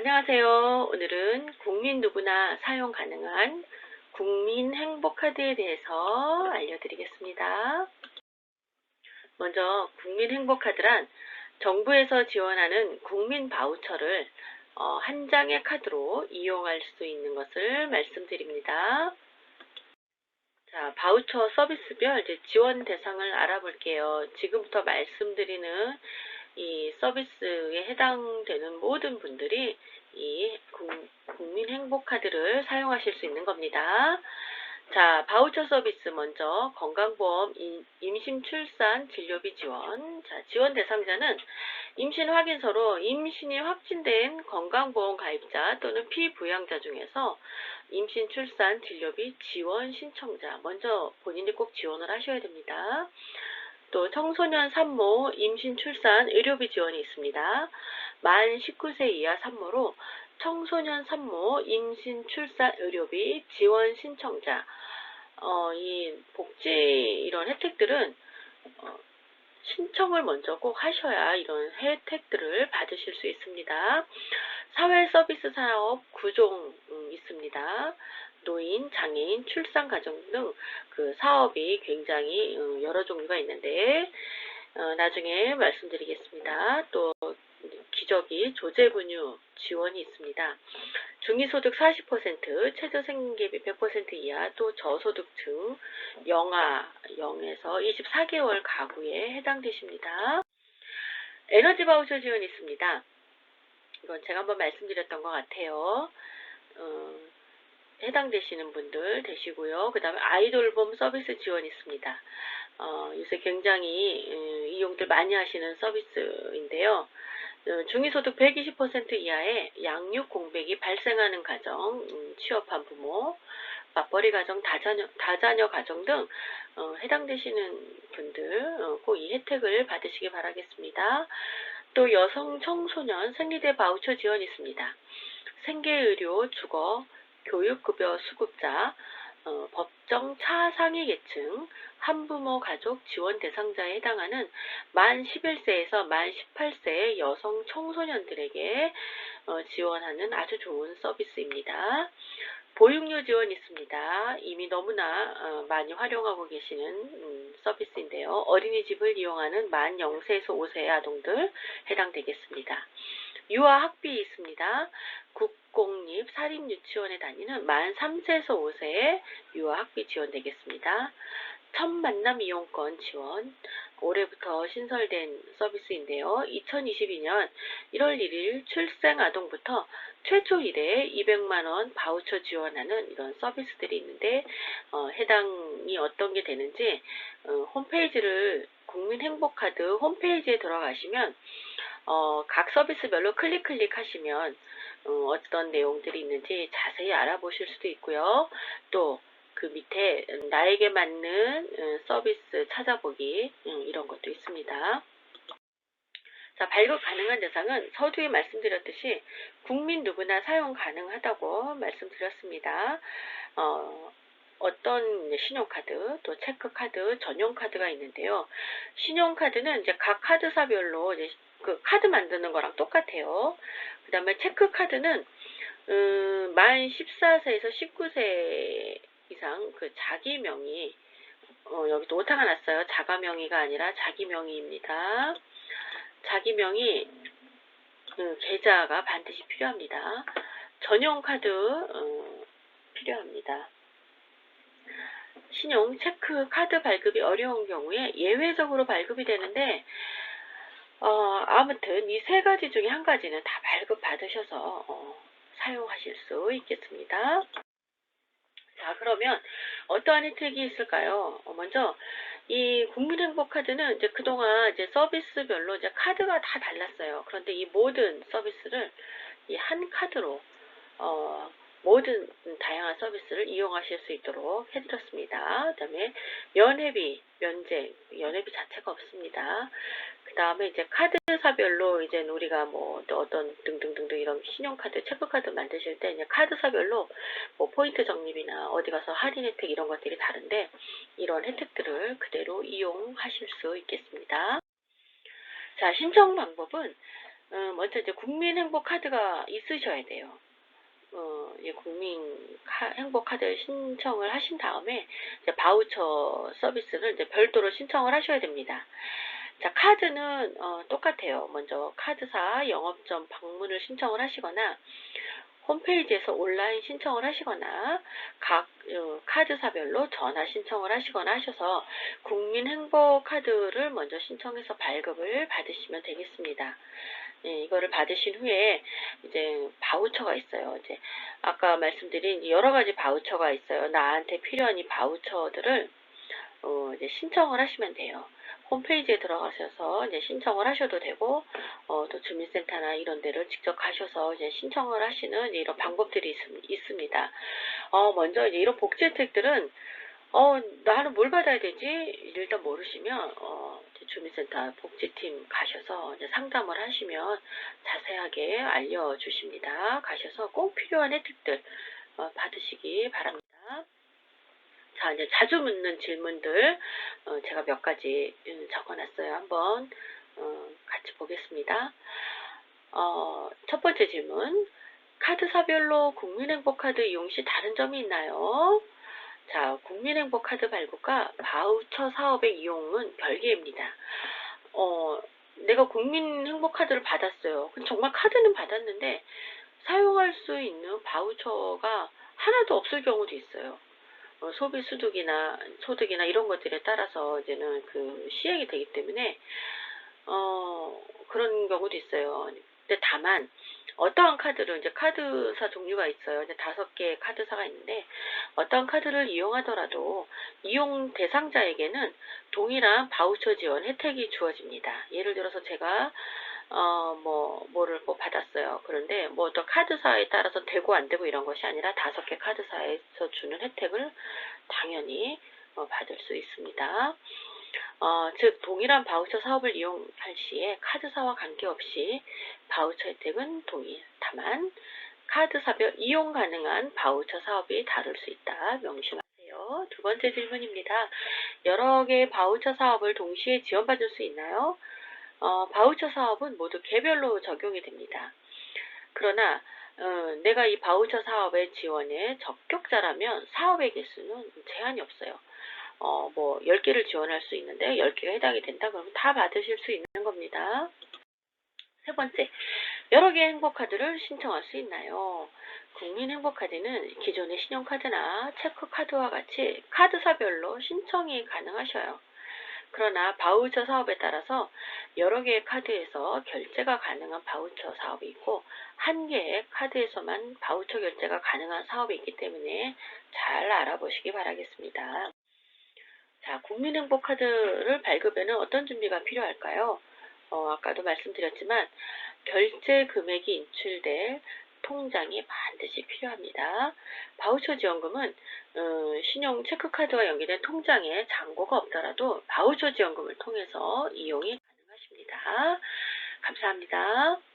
안녕하세요. 오늘은 국민 누구나 사용 가능한 국민 행복카드에 대해서 알려드리겠습니다. 먼저 국민 행복카드란 정부에서 지원하는 국민 바우처를 어, 한 장의 카드로 이용할 수 있는 것을 말씀드립니다. 자, 바우처 서비스별 지원 대상을 알아볼게요. 지금부터 말씀드리는 이 서비스에 해당되는 모든 분들이 이 국- 국민 행복카드를 사용하실 수 있는 겁니다. 자, 바우처 서비스 먼저 건강보험, 임- 임신, 출산, 진료비 지원. 자, 지원 대상자는 임신 확인서로 임신이 확진된 건강보험 가입자 또는 피부양자 중에서 임신, 출산, 진료비 지원 신청자. 먼저 본인이 꼭 지원을 하셔야 됩니다. 또 청소년 산모, 임신, 출산, 의료비 지원이 있습니다. 만 19세 이하 산모로 청소년 산모, 임신, 출산, 의료비 지원 신청자. 어, 이 복지 이런 혜택들은 어, 신청을 먼저 꼭 하셔야 이런 혜택들을 받으실 수 있습니다. 사회 서비스 사업 구종 음, 있습니다. 노인, 장애인, 출산 가정 등 그 사업이 굉장히 어, 여러 종류가 있는데 어, 나중에 말씀드리겠습니다. 또 기저귀, 조제 분유 지원이 있습니다. 중위소득 40%, 최저 생계비 100% 이하, 또 저소득층 영아 0에서 24개월 가구에 해당되십니다. 에너지 바우처 지원이 있습니다. 이건 제가 한번 말씀드렸던 것 같아요. 어, 해당되시는 분들 되시고요. 그 다음에 아이돌봄 서비스 지원이 있습니다. 어, 요새 굉장히 음, 이용들 많이 하시는 서비스인데요. 어, 중위소득 120% 이하의 양육 공백이 발생하는 가정, 음, 취업한 부모, 맞벌이 가정, 다자녀, 다자녀 가정 등 어, 해당되시는 분들 어, 꼭이 혜택을 받으시기 바라겠습니다. 또 여성 청소년 생리대 바우처 지원이 있습니다. 생계의료, 주거, 교육급여 수급자, 어, 법정 차상위 계층, 한부모 가족 지원 대상자에 해당하는 만 11세에서 만 18세의 여성 청소년들에게 어, 지원하는 아주 좋은 서비스입니다. 보육료 지원 있습니다. 이미 너무나 어, 많이 활용하고 계시는 음, 서비스인데요. 어린이집을 이용하는 만 0세에서 5세의 아동들 해당되겠습니다. 유아 학비 있습니다. 국공립 사립유치원에 다니는 만 3세에서 5세의 유아 학비 지원되겠습니다. 첫 만남 이용권 지원 올해부터 신설된 서비스인데요. 2022년 1월 1일 출생 아동부터 최초 1회 200만 원 바우처 지원하는 이런 서비스들이 있는데 어, 해당이 어떤 게 되는지 어, 홈페이지를 국민행복카드 홈페이지에 들어가시면 어, 각 서비스별로 클릭 클릭 하시면 어, 어떤 내용들이 있는지 자세히 알아보실 수도 있고요. 또 그 밑에 나에게 맞는 어, 서비스 찾아보기 음, 이런 것도 있습니다. 자, 발급 가능한 대상은 서두에 말씀드렸듯이 국민 누구나 사용 가능하다고 말씀드렸습니다. 어, 어떤 신용카드, 또 체크카드, 전용카드가 있는데요. 신용카드는 이제 각 카드사별로 이제 그 카드 만드는 거랑 똑같아요. 그 다음에 체크카드는, 음, 만 14세에서 19세 이상 그 자기 명의, 어, 여기도 오타가 났어요. 자가 명의가 아니라 자기 명의입니다. 자기 명의, 음, 계좌가 반드시 필요합니다. 전용 카드, 어, 필요합니다. 신용, 체크, 카드 발급이 어려운 경우에 예외적으로 발급이 되는데, 어, 아무튼 이 세 가지 중에 한 가지는 다 발급 받으셔서 어, 사용하실 수 있겠습니다. 자, 그러면 어떠한 혜택이 있을까요? 어, 먼저 이 국민행복카드는 이제 그동안 이제 서비스별로 이제 카드가 다 달랐어요. 그런데 이 모든 서비스를 이 한 카드로 어, 모든 다양한 서비스를 이용하실 수 있도록 해드렸습니다. 그 다음에 연회비, 면제, 연회비 자체가 없습니다. 그 다음에 이제 카드사별로 이제 우리가 뭐또 어떤 등등등등 이런 신용카드, 체크카드 만드실 때 이제 카드사별로 뭐 포인트 적립이나 어디 가서 할인 혜택 이런 것들이 다른데 이런 혜택들을 그대로 이용하실 수 있겠습니다. 자, 신청 방법은 어, 먼저 이제 국민행복카드가 있으셔야 돼요. 어, 이제 국민 카- 행복카드 신청을 하신 다음에 이제 바우처 서비스를 이제 별도로 신청을 하셔야 됩니다. 자, 카드는 어, 똑같아요. 먼저 카드사 영업점 방문을 신청을 하시거나 홈페이지에서 온라인 신청을 하시거나 각 어, 카드사별로 전화 신청을 하시거나 하셔서 국민행복카드를 먼저 신청해서 발급을 받으시면 되겠습니다. 예, 이거를 받으신 후에 이제 바우처가 있어요. 이제 아까 말씀드린 여러 가지 바우처가 있어요. 나한테 필요한 이 바우처들을 어, 이제 신청을 하시면 돼요. 홈페이지에 들어가셔서 이제 신청을 하셔도 되고, 어, 또 주민센터나 이런 데를 직접 가셔서 이제 신청을 하시는 이런 방법들이 있, 있습니다. 어, 먼저 이제 이런 복지 혜택들은, 어, 나는 뭘 받아야 되지? 일단 모르시면, 어, 주민센터 복지팀 가셔서 상담을 하시면 자세하게 알려주십니다. 가셔서 꼭 필요한 혜택들, 어, 받으시기 바랍니다. 자, 이제 자주 묻는 질문들 어, 제가 몇 가지 음, 적어놨어요. 한번 어, 같이 보겠습니다. 어, 첫 번째 질문. 카드사별로 국민행복카드 이용 시 다른 점이 있나요? 자, 국민행복카드 발급과 바우처 사업의 이용은 별개입니다. 어, 내가 국민행복카드를 받았어요. 정말 카드는 받았는데 사용할 수 있는 바우처가 하나도 없을 경우도 있어요. 어, 소비 수득이나 소득이나 이런 것들에 따라서 이제는 그 시행이 되기 때문에 어 그런 경우도 있어요. 근데 다만 어떠한 카드를 이제 카드사 종류가 있어요. 이제 다섯 개의 카드사가 있는데 어떠한 카드를 이용하더라도 이용 대상자에게는 동일한 바우처 지원 혜택이 주어집니다. 예를 들어서 제가 어, 뭐, 뭐를 뭐 받았어요. 그런데 뭐 어떤 카드사에 따라서 되고 안 되고 이런 것이 아니라 다섯 개 카드사에서 주는 혜택을 당연히 어, 받을 수 있습니다. 어, 즉, 동일한 바우처 사업을 이용할 시에 카드사와 관계없이 바우처 혜택은 동일. 다만, 카드사별 이용 가능한 바우처 사업이 다를 수 있다. 명심하세요. 두 번째 질문입니다. 여러 개의 바우처 사업을 동시에 지원받을 수 있나요? 어, 바우처 사업은 모두 개별로 적용이 됩니다. 그러나 어, 내가 이 바우처 사업의 지원에 적격자라면 사업의 개수는 제한이 없어요. 어, 뭐 10개를 지원할 수 있는데 10개가 해당이 된다 그러면 다 받으실 수 있는 겁니다. 세 번째, 여러 개의 행복카드를 신청할 수 있나요? 국민행복카드는 기존의 신용카드나 체크카드와 같이 카드사별로 신청이 가능하셔요. 그러나 바우처 사업에 따라서 여러 개의 카드에서 결제가 가능한 바우처 사업이 있고 한 개의 카드에서만 바우처 결제가 가능한 사업이 있기 때문에 잘 알아보시기 바라겠습니다. 자, 국민행복카드를 발급에는 어떤 준비가 필요할까요? 어, 아까도 말씀드렸지만 결제 금액이 인출될 통장이 반드시 필요합니다. 바우처 지원금은 어, 신용 체크카드와 연계된 통장에 잔고가 없더라도 바우처 지원금을 통해서 이용이 가능하십니다. 감사합니다.